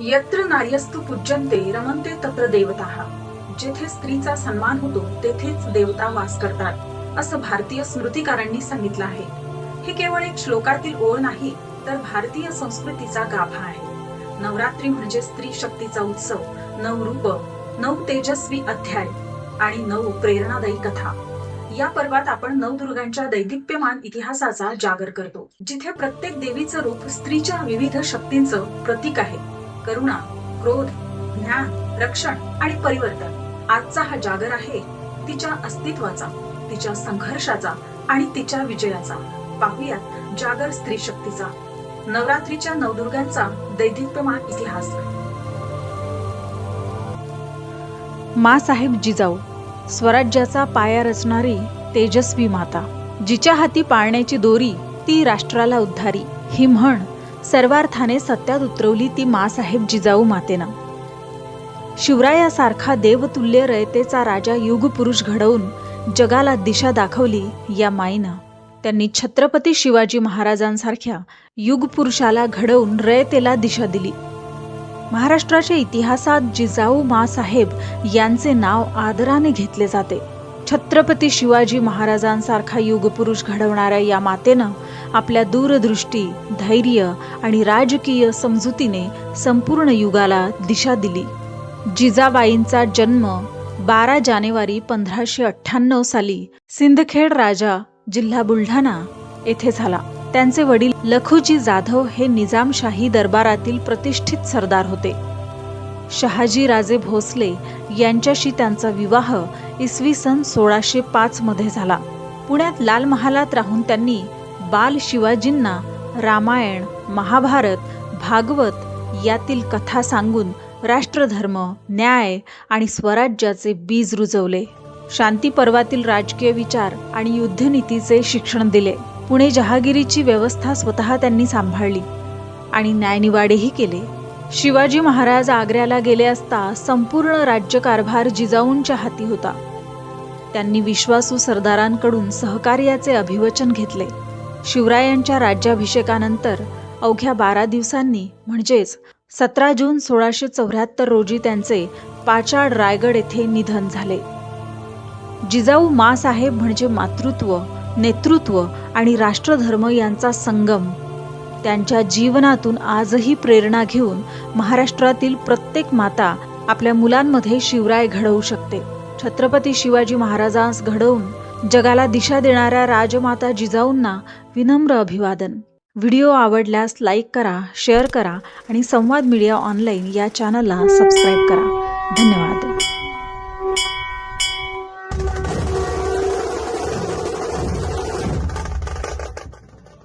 यत्र नार्यस्तु पूज्यन्ते रमंते तत्र देवता। जेथे स्त्रीचा सन्मान होतो तेथेच देवता वास करतात असं भारतीय स्मृतिकारांनी सांगितलं आहे। हे केवळ एक श्लोकातील ओळ नाही तर भारतीय संस्कृतीचा गाभा आहे। नवरात्री म्हणजे स्त्री शक्तीचा उत्सव नऊ रूप नऊ तेजस्वी अध्याय आणि नऊ प्रेरणादायी कथा। या पर्वात आपण नवदुर्गांच्या दैदिप्यमान इतिहासाचा जागर करतो जिथे प्रत्येक देवीचं रूप स्त्रीच्या विविध शक्तींचं प्रतीक आहे। करुणा क्रोध ज्ञान रक्षण आणि परिवर्तन. आजचा हा जागर आहे तिच्या अस्तित्वाचा तिच्या संघर्षाचा आणि तिच्या विजयाचा. पाहुयात जागर स्त्री शक्तीचा नवरात्रीच्या नवदुर्गांचा दैदिप्यमान इतिहास. मासाहेब जिजाऊ स्वराज्याचा पाया रचणारी तेजस्वी माता जिच्या हाती पाळण्याची दोरी ती राष्ट्राला उद्धारी ही म्हण सर्वार्थाने सत्यात उतरवली ती मासाहेब जिजाऊ मातेनं. शिवरायासारखा देवतुल्य रयतेचा राजा युगपुरुष घडवून जगाला दिशा दाखवली या माईनं. त्यांनी छत्रपती शिवाजी महाराजांसारख्या युगपुरुषाला घडवून रयतेला दिशा दिली. महाराष्ट्राच्या इतिहासात जिजाऊ मासाहेब यांचे नाव आदराने घेतले जाते. छत्रपती शिवाजी महाराजांसारखा युगपुरुष घडवणाऱ्या या मातेनं आपल्या दूरदृष्टी धैर्य आणि राजकीय समजुतीने संपूर्ण युगाला दिशा दिली. जिजाबाईंचा जन्म बारा जानेवारी पंधराशे अठ्ठ्याण्णव साली सिंदखेड राजा जिल्हा बुलढाणा येथे झाला. त्यांचे वडील लखुजी जाधव हे निजामशाही दरबारातील प्रतिष्ठित सरदार होते. शहाजी राजे भोसले यांच्याशी त्यांचा विवाह इसवी सन सोळाशे पाच मध्ये झाला. पुण्यात लाल महालात राहून त्यांनी बाल शिवाजींना रामायण महाभारत भागवत यातील कथा सांगून राष्ट्रधर्म न्याय आणि स्वराज्याचे बीज रुजवले. शांती पर्वातील राजकीय विचार आणि युद्धनीतीचे शिक्षण दिले. पुणे जहागिरीची व्यवस्था स्वतः त्यांनी सांभाळली आणि न्यायनिवाडेही केले. शिवाजी महाराज आग्र्याला गेले असता संपूर्ण राज्यकारभार जिजाऊंच्या हाती होता. त्यांनी विश्वासू सरदारांकडून सहकार्याचे अभिवचन घेतले. शिवरायांच्या राज्याभिषेकानंतर अवघ्या बारा दिवसांनी म्हणजेच सतरा जून सोळाशे चौऱ्याहत्तर रोजी त्यांचे पाचाड रायगड येथे निधन झाले. जिजाऊ मासाहेब म्हणजे मातृत्व नेतृत्व आणि राष्ट्रधर्म यांचा संगम. त्यांच्या जीवनातून आजही प्रेरणा घेऊन महाराष्ट्रातील प्रत्येक माता आपल्या मुलांमध्ये शिवराय घडवू शकते. छत्रपती शिवाजी महाराजांस घडवून जगाला दिशा देणाऱ्या राजमाता जिजाऊंना विनम्र अभिवादन. व्हिडिओ आवडल्यास लाईक करा शेअर करा आणि संवाद मीडिया ऑनलाईन या चॅनलला सबस्क्राईब करा. धन्यवाद.